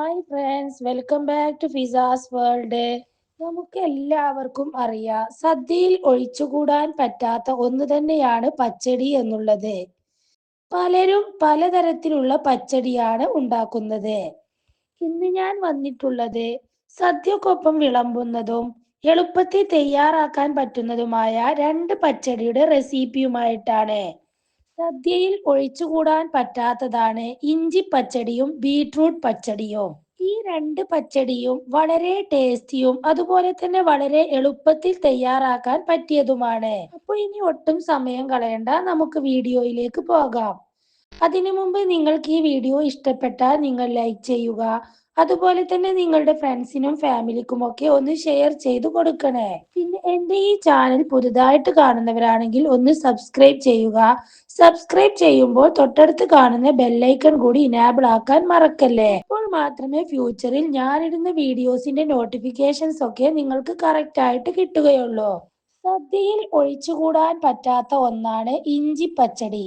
Hi friends welcome back to Fiza's world നമുക്ക് എല്ലാവർക്കും അറിയാം സദ്യയിൽ ഒഴിച്ചുകൂടാൻ പറ്റാത്ത ഒന്ന് തന്നെയാണ് പച്ചടി എന്നുള്ളത്. പലരും പലതരത്തിലുള്ള പച്ചടിയാണ് ഉണ്ടാക്കുന്നത്. ഇന്ന് ഞാൻ വന്നിട്ടുള്ളത് സദ്യക്കൊപ്പം വിളമ്പുന്നതും എളുപ്പത്തിൽ തയ്യാറാക്കാൻ പറ്റുന്നതുമായ രണ്ട് പച്ചടിയുടെ റെസിപ്പിയുമായിട്ടാണ് സദ്യയിൽ ഒഴിച്ചുകൂടാൻ പറ്റാത്തതാണ് ഇഞ്ചി പച്ചടിയും ബീട്രൂട്ട് പച്ചടിയോ. ഈ രണ്ട് പച്ചടിയും വളരെ ടേസ്റ്റിയും അതുപോലെ തന്നെ വളരെ എളുപ്പത്തിൽ തയ്യാറാക്കാൻ പറ്റിയതുമാണ്. അപ്പോൾ ഇനി ഒട്ടും സമയം കളയണ്ട. നമുക്ക് വീഡിയോയിലേക്ക് പോകാം. അതിനു മുമ്പ് നിങ്ങൾക്ക് ഈ വീഡിയോ ഇഷ്ടപ്പെട്ടാൽ നിങ്ങൾ ലൈക്ക് ചെയ്യുക അതുപോലെ തന്നെ നിങ്ങളുടെ ഫ്രണ്ട്സിനും ഫാമിലിക്കും ഒക്കെ ഒന്ന് ഷെയർ ചെയ്ത് കൊടുക്കണേ. പിന്നെ എന്റെ ഈ ചാനൽ പുതുതായിട്ട് കാണുന്നവരാണെങ്കിൽ ഒന്ന് സബ്സ്ക്രൈബ് ചെയ്യുക. സബ്സ്ക്രൈബ് ചെയ്യുമ്പോൾ തൊട്ടടുത്ത് കാണുന്ന ബെല്ലൈക്കൺ കൂടി ഇനാബിൾ ആക്കാൻ മറക്കല്ലേ? അപ്പോൾ മാത്രമേ ഫ്യൂച്ചറിൽ ഞാനിടുന്ന വീഡിയോസിന്റെ നോട്ടിഫിക്കേഷൻസ് ഒക്കെ നിങ്ങൾക്ക് കറക്റ്റ് ആയിട്ട് കിട്ടുകയുള്ളൂ. സദ്യയിൽ ഒഴിച്ചുകൂടാൻ പറ്റാത്ത ഒന്നാണ് ഇഞ്ചി പച്ചടി.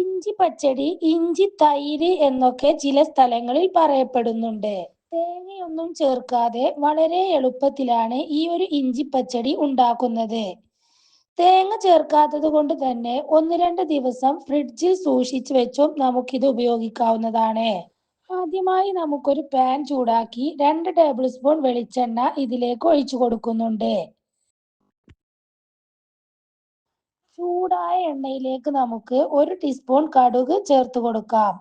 ഇഞ്ചി പച്ചടി ഇഞ്ചി തൈര് എന്നൊക്കെ ചില സ്ഥലങ്ങളിൽ പറയപ്പെടുന്നുണ്ട്. തേങ്ങയൊന്നും ചേർക്കാതെ വളരെ എളുപ്പത്തിലാണ് ഈ ഒരു ഇഞ്ചി പച്ചടി ഉണ്ടാക്കുന്നത്. തേങ്ങ ചേർക്കാത്തത് കൊണ്ട് തന്നെ ഒന്ന് രണ്ട് ദിവസം ഫ്രിഡ്ജിൽ സൂക്ഷിച്ചു വെച്ചും നമുക്കിത് ഉപയോഗിക്കാവുന്നതാണ്. ആദ്യമായി നമുക്കൊരു പാൻ ചൂടാക്കി രണ്ട് ടേബിൾ സ്പൂൺ വെളിച്ചെണ്ണ ഇതിലേക്ക് ഒഴിച്ചു കൊടുക്കുന്നുണ്ട്. ചൂടായ എണ്ണയിലേക്ക് നമുക്ക് ഒരു ടീസ്പൂൺ കടുക് ചേർത്ത് കൊടുക്കാം.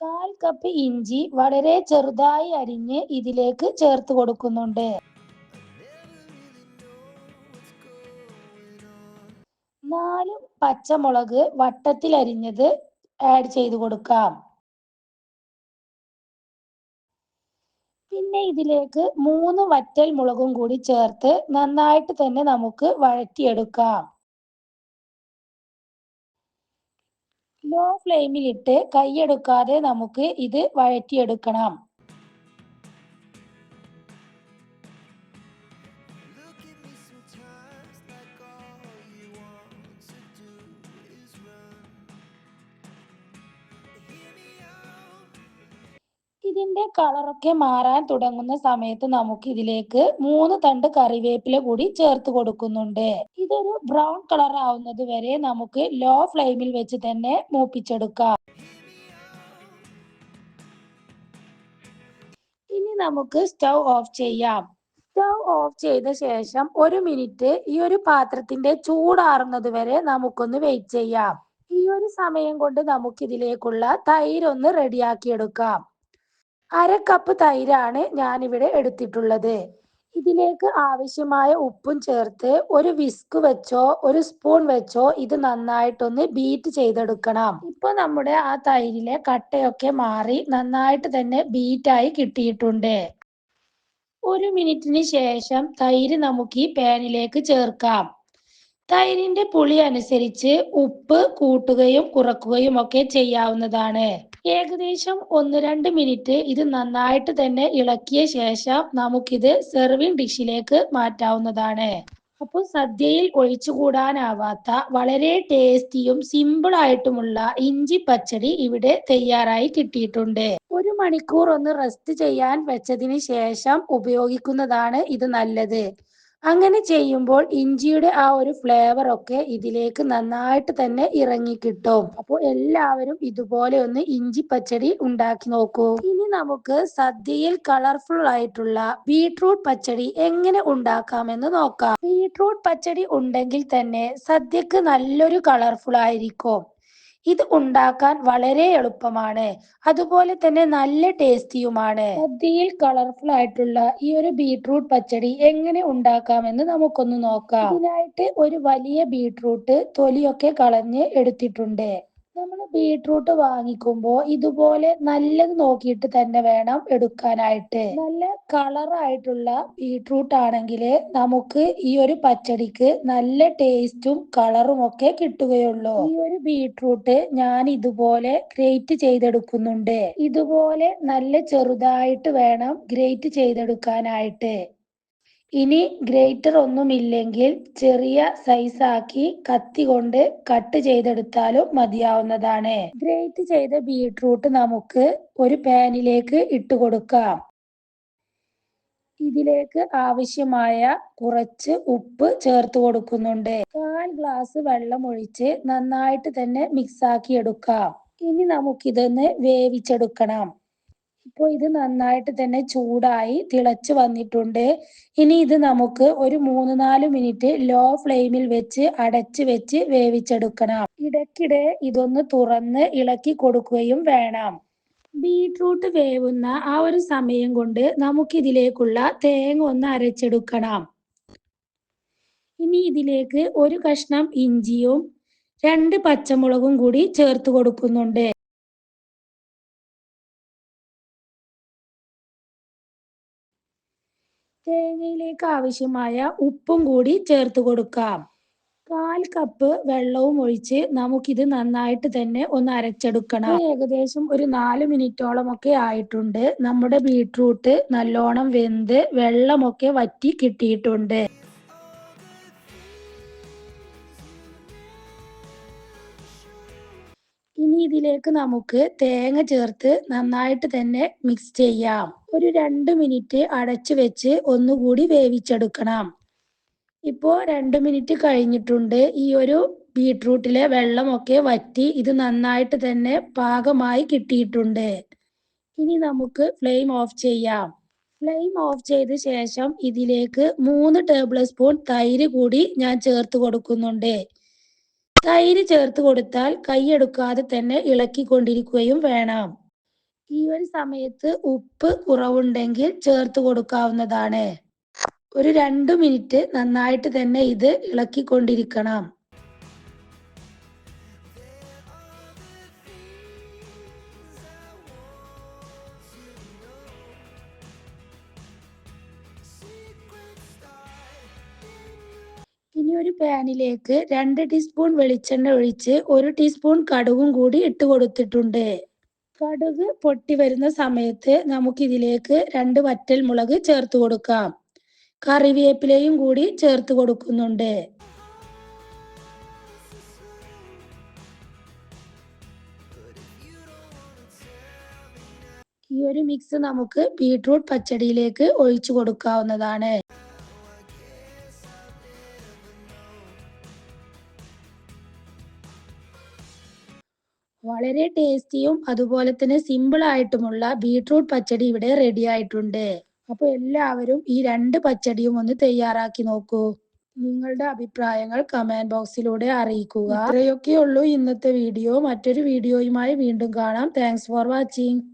കാൽ കപ്പ് ഇഞ്ചി വളരെ ചെറുതായി അരിഞ്ഞ് ഇതിലേക്ക് ചേർത്ത് കൊടുക്കുന്നുണ്ട്. നാല് പച്ചമുളക് വട്ടത്തിൽ അരിഞ്ഞത് ആഡ് ചെയ്ത് കൊടുക്കാം. പിന്നെ ഇതിലേക്ക് മൂന്ന് വറ്റൽ മുളകും കൂടി ചേർത്ത് നന്നായിട്ട് തന്നെ നമുക്ക് വഴറ്റിയെടുക്കാം. ലോ ഫ്ലെയിമിലിട്ട് കൈയെടുക്കാതെ നമുക്ക് ഇത് വഴറ്റിയെടുക്കണം. ഇതിന്റെ കളറൊക്കെ മാറാൻ തുടങ്ങുന്ന സമയത്ത് നമുക്ക് ഇതിലേക്ക് മൂന്ന് തണ്ട് കറിവേപ്പില കൂടി ചേർത്ത് കൊടുക്കുന്നുണ്ട്. ഇതൊരു ബ്രൗൺ കളർ ആവുന്നത് വരെ നമുക്ക് ലോ ഫ്ലെയിമിൽ വെച്ച് തന്നെ മൂപ്പിച്ചെടുക്കാം. ഇനി നമുക്ക് സ്റ്റൗ ഓഫ് ചെയ്യാം. സ്റ്റൗ ഓഫ് ചെയ്ത ശേഷം ഒരു മിനിറ്റ് ഈ ഒരു പാത്രത്തിന്റെ ചൂടാറുന്നത് വരെ നമുക്കൊന്ന് വെയിറ്റ് ചെയ്യാം. ഈ ഒരു സമയം കൊണ്ട് നമുക്ക് ഇതിലേക്കുള്ള തൈര് ഒന്ന് റെഡിയാക്കി എടുക്കാം. അര കപ്പ് തൈരാണ് ഞാൻ ഇവിടെ എടുത്തിട്ടുള്ളത്. ഇതിലേക്ക് ആവശ്യമായ ഉപ്പും ചേർത്ത് ഒരു വിസ്ക് വെച്ചോ ഒരു സ്പൂൺ വെച്ചോ ഇത് നന്നായിട്ടൊന്ന് ബീറ്റ് ചെയ്തെടുക്കണം. ഇപ്പൊ നമ്മുടെ ആ തൈരിലെ കട്ടയൊക്കെ മാറി നന്നായിട്ട് തന്നെ ബീറ്റായി കിട്ടിയിട്ടുണ്ട്. ഒരു മിനിറ്റിന് ശേഷം തൈര് നമുക്ക് ഈ പാനിലേക്ക് ചേർക്കാം. തൈരിന്റെ പുളി അനുസരിച്ച് ഉപ്പ് കൂട്ടുകയും കുറക്കുകയും ഒക്കെ ചെയ്യാവുന്നതാണ്. ഏകദേശം ഒന്ന് രണ്ട് മിനിറ്റ് ഇത് നന്നായിട്ട് തന്നെ ഇളക്കിയ ശേഷം നമുക്കിത് സെർവിങ് ഡിഷിലേക്ക് മാറ്റാവുന്നതാണ്. അപ്പോൾ സദ്യയിൽ ഒഴിച്ചുകൂടാനാവാത്ത വളരെ ടേസ്റ്റിയും സിമ്പിൾ ആയിട്ടുമുള്ള ഇഞ്ചി പച്ചടി ഇവിടെ തയ്യാറായി കിട്ടിയിട്ടുണ്ട്. ഒരു മണിക്കൂർ ഒന്ന് റെസ്റ്റ് ചെയ്യാൻ വെച്ചതിന് ശേഷം ഉപയോഗിക്കുന്നതാണ് ഇത് നല്ലത്. അങ്ങനെ ചെയ്യുമ്പോൾ ഇഞ്ചിയുടെ ആ ഒരു ഫ്ലേവർ ഒക്കെ ഇതിലേക്ക് നന്നായിട്ട് തന്നെ ഇറങ്ങി കിട്ടും അപ്പോൾ എല്ലാവരും ഇതുപോലെ ഒന്ന് ഇഞ്ചി പച്ചടി ഉണ്ടാക്കി നോക്കൂ. ഇനി നമുക്ക് സദ്യയിൽ കളർഫുൾ ആയിട്ടുള്ള ബീട്രൂട്ട് പച്ചടി എങ്ങനെ ഉണ്ടാക്കാമെന്ന് നോക്കാം. ബീട്രൂട്ട് പച്ചടി ഉണ്ടെങ്കിൽ തന്നെ സദ്യക്ക് നല്ലൊരു കളർഫുൾ ആയിരിക്കും. ഇത് ഉണ്ടാക്കാൻ വളരെ എളുപ്പമാണ്. അതുപോലെ തന്നെ നല്ല ടേസ്റ്റിയുമാണ്. സദ്യയിൽ കളർഫുൾ ആയിട്ടുള്ള ഈ ഒരു ബീട്രൂട്ട് പച്ചടി എങ്ങനെ ഉണ്ടാക്കാമെന്ന് നമുക്കൊന്ന് നോക്കാം. ഇതിനായിട്ട് ഒരു വലിയ ബീട്രൂട്ട് തൊലിയൊക്കെ കളഞ്ഞ് എടുത്തിട്ടുണ്ട്. നമ്മൾ ബീട്രൂട്ട് വാങ്ങിക്കുമ്പോൾ ഇതുപോലെ നല്ലത് നോക്കിയിട്ട് തന്നെ വേണം എടുക്കാനായിട്ട്. നല്ല കളറായിട്ടുള്ള ബീട്രൂട്ട് ആണെങ്കിൽ നമുക്ക് ഈ ഒരു പച്ചടിക്ക് നല്ല ടേസ്റ്റും കളറും ഒക്കെ കിട്ടുകയുള്ളൂ. ഈ ഒരു ബീട്രൂട്ട് ഞാൻ ഇതുപോലെ ഗ്രേറ്റ് ചെയ്തെടുക്കുന്നുണ്ട്. ഇതുപോലെ നല്ല ചെറുതായിട്ട് വേണം ഗ്രേറ്റ് ചെയ്തെടുക്കാനായിട്ട്. ഇനി ഗ്രേറ്റർ ഒന്നുമില്ലെങ്കിൽ ചെറിയ സൈസാക്കി കത്തി കൊണ്ട് കട്ട് ചെയ്തെടുത്താലും മതിയാവുന്നതാണ്. ഗ്രേറ്റ് ചെയ്ത ബീട്രൂട്ട് നമുക്ക് ഒരു പാനിലേക്ക് ഇട്ട് കൊടുക്കാം. ഇതിലേക്ക് ആവശ്യമായ കുറച്ച് ഉപ്പ് ചേർത്ത് കൊടുക്കുന്നുണ്ട്. കാൽ ഗ്ലാസ് വെള്ളം ഒഴിച്ച് നന്നായിട്ട് തന്നെ മിക്സ് ആക്കി എടുക്കാം. ഇനി നമുക്കിതൊന്ന് വേവിച്ചെടുക്കണം. ഇപ്പോൾ ഇത് നന്നായിട്ട് തന്നെ ചൂടായി തിളച്ച് വന്നിട്ടുണ്ട്. ഇനി ഇത് നമുക്ക് ഒരു മൂന്ന് നാല് മിനിറ്റ് ലോ ഫ്ലെയിമിൽ വെച്ച് അടച്ച് വെച്ച് വേവിച്ചെടുക്കണം. ഇടയ്ക്കിടെ ഇതൊന്ന് തുറന്ന് ഇളക്കി കൊടുക്കുകയും വേണം. ബീട്രൂട്ട് വേവുന്ന ആ ഒരു സമയം കൊണ്ട് നമുക്കിതിലേക്കുള്ള തേങ്ങ ഒന്ന് അരച്ചെടുക്കണം. ഇനി ഇതിലേക്ക് ഒരു കഷ്ണം ഇഞ്ചിയും രണ്ട് പച്ചമുളകും കൂടി ചേർത്ത് കൊടുക്കുന്നുണ്ട്. തേങ്ങയിലേക്ക് ആവശ്യമായ ഉപ്പും കൂടി ചേർത്ത് കൊടുക്കാം. കാൽ കപ്പ് വെള്ളവും ഒഴിച്ച് നമുക്കിത് നന്നായിട്ട് തന്നെ ഒന്ന് അരച്ചെടുക്കണം. ഏകദേശം ഒരു നാല് മിനിറ്റോളം ഒക്കെ ആയിട്ടുണ്ട്. നമ്മുടെ ബീട്രൂട്ട് നല്ലോണം വെന്ത് വെള്ളമൊക്കെ വറ്റി കിട്ടിയിട്ടുണ്ട്. ഇനി ഇതിലേക്ക് നമുക്ക് തേങ്ങ ചേർത്ത് നന്നായിട്ട് തന്നെ മിക്സ് ചെയ്യാം. ഒരു രണ്ട് മിനിറ്റ് അടച്ചു വെച്ച് ഒന്നുകൂടി വേവിച്ചെടുക്കണം. ഇപ്പോൾ രണ്ട് മിനിറ്റ് കഴിഞ്ഞിട്ടുണ്ട്. ഈ ഒരു ബീട്രൂട്ടിലെ വെള്ളമൊക്കെ വറ്റി ഇത് നന്നായിട്ട് തന്നെ പാകമായി കിട്ടിയിട്ടുണ്ട്. ഇനി നമുക്ക് ഫ്ലെയിം ഓഫ് ചെയ്യാം. ഫ്ലെയിം ഓഫ് ചെയ്ത ശേഷം ഇതിലേക്ക് മൂന്ന് ടേബിൾ സ്പൂൺ തൈര് കൂടി ഞാൻ ചേർത്ത് കൊടുക്കുന്നുണ്ട്. തൈര് ചേർത്ത് കൊടുത്താൽ കൈയെടുക്കാതെ തന്നെ ഇളക്കി കൊണ്ടിരിക്കുകയും വേണം. ഈ ഒരു സമയത്ത് ഉപ്പ് കുറവുണ്ടെങ്കിൽ ചേർത്ത് കൊടുക്കാവുന്നതാണ്. ഒരു രണ്ട് മിനിറ്റ് നന്നായിട്ട് തന്നെ ഇത് ഇളക്കിക്കൊണ്ടിരിക്കണം. ഒരു പാനിലേക്ക് രണ്ട് ടീസ്പൂൺ വെളിച്ചെണ്ണ ഒഴിച്ച് ഒരു ടീസ്പൂൺ കടുകും കൂടി ഇട്ട് കൊടുത്തിട്ടുണ്ട്. കടുക് പൊട്ടി വരുന്ന സമയത്ത് നമുക്കിതിലേക്ക് രണ്ട് വറ്റൽ മുളക് ചേർത്ത് കൊടുക്കാം. കറിവേപ്പിലയും കൂടി ചേർത്ത് കൊടുക്കുന്നുണ്ട്. ഈ ഒരു മിക്സ് നമുക്ക് ബീട്രൂട്ട് പച്ചടിയിലേക്ക് ഒഴിച്ചു കൊടുക്കാവുന്നതാണ്. വളരെ ടേസ്റ്റിയും അതുപോലെ തന്നെ സിമ്പിൾ ആയിട്ടുമുള്ള ബീട്രൂട്ട് പച്ചടി ഇവിടെ റെഡി ആയിട്ടുണ്ട്. അപ്പോൾ എല്ലാവരും ഈ രണ്ട് പച്ചടിയും ഒന്ന് തയ്യാറാക്കി നോക്കൂ. നിങ്ങളുടെ അഭിപ്രായങ്ങൾ കമന്റ് ബോക്സിലൂടെ അറിയിക്കുക. ഇത്രയൊക്കെയുള്ളൂ ഇന്നത്തെ വീഡിയോ മറ്റൊരു വീഡിയോയുമായി വീണ്ടും കാണാം. Thanks for watching